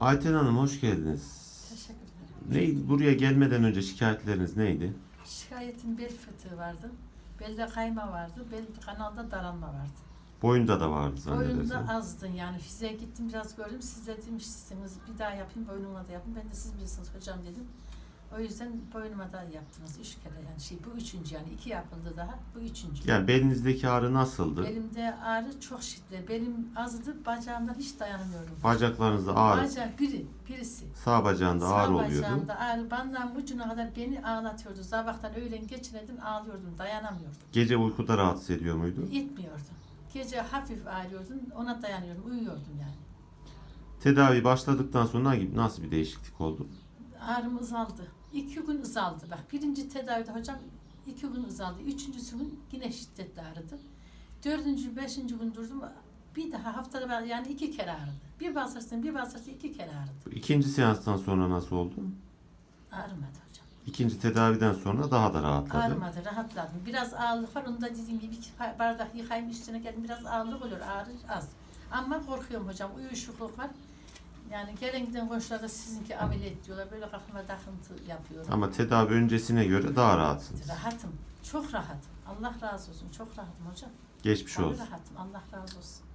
Ayten Hanım hoş geldiniz. Teşekkür ederim. Neydi? Buraya gelmeden önce şikayetleriniz neydi? Şikayetim bel fıtığı vardı. Belde kayma vardı. Bel kanalda daralma vardı. Boyunda da vardı Boyunda zannedersem. azdın yani fiziğe gittim biraz gördüm. Siz de demişsiniz bir daha yapayım boynuma da yapın. Ben de siz bilirsiniz hocam dedim. O yüzden boynuma da yaptınız üç kere yani şey bu üçüncü yani iki yapıldı daha bu üçüncü. Yani belinizdeki ağrı nasıldı? Belimde ağrı çok şiddetli. Belim azdı bacağımdan hiç dayanamıyordum. Bacaklarınızda ağrı, Bacak biri birisi. sağ bacağında ağrı Sağ oluyordu. bacağımda ağrı bandağın ucuna kadar beni ağlatıyordu. Sabahtan öğlen geçinedim ağlıyordum dayanamıyordum. Gece uykuda rahatsız ediyor muydu? Gitmiyordum. Gece hafif ağrıyordum ona dayanıyordum uyuyordum yani. Tedavi başladıktan sonra nasıl bir değişiklik oldu? Ağrım azaldı. İki gün azaldı. Bak birinci tedavide hocam iki gün azaldı. Üçüncüsü gün yine şiddetli ağrıdı. Dördüncü, beşinci gün durdum. Bir daha haftada ben- yani iki kere ağrıdı. Bir basarsın bir basarsın iki kere ağrıdı. İkinci seanstan sonra nasıl oldu? Ağrımadı hocam. İkinci tedaviden sonra daha da rahatladı. Ağrımadı, rahatladım. Biraz ağırlık var. Onu da dediğim gibi iki bardak yıkayayım üstüne geldim. Biraz ağırlık olur, ağrı az. Ama korkuyorum hocam. Uyuşukluk var. Yani gelen giden komşular sizinki ameliyat diyorlar. Böyle kafama takıntı yapıyorum. Ama tedavi öncesine göre daha rahatsınız. Rahatım. Çok rahatım. Allah razı olsun. Çok rahatım hocam. Geçmiş Tabii olsun. rahatım. Allah razı olsun.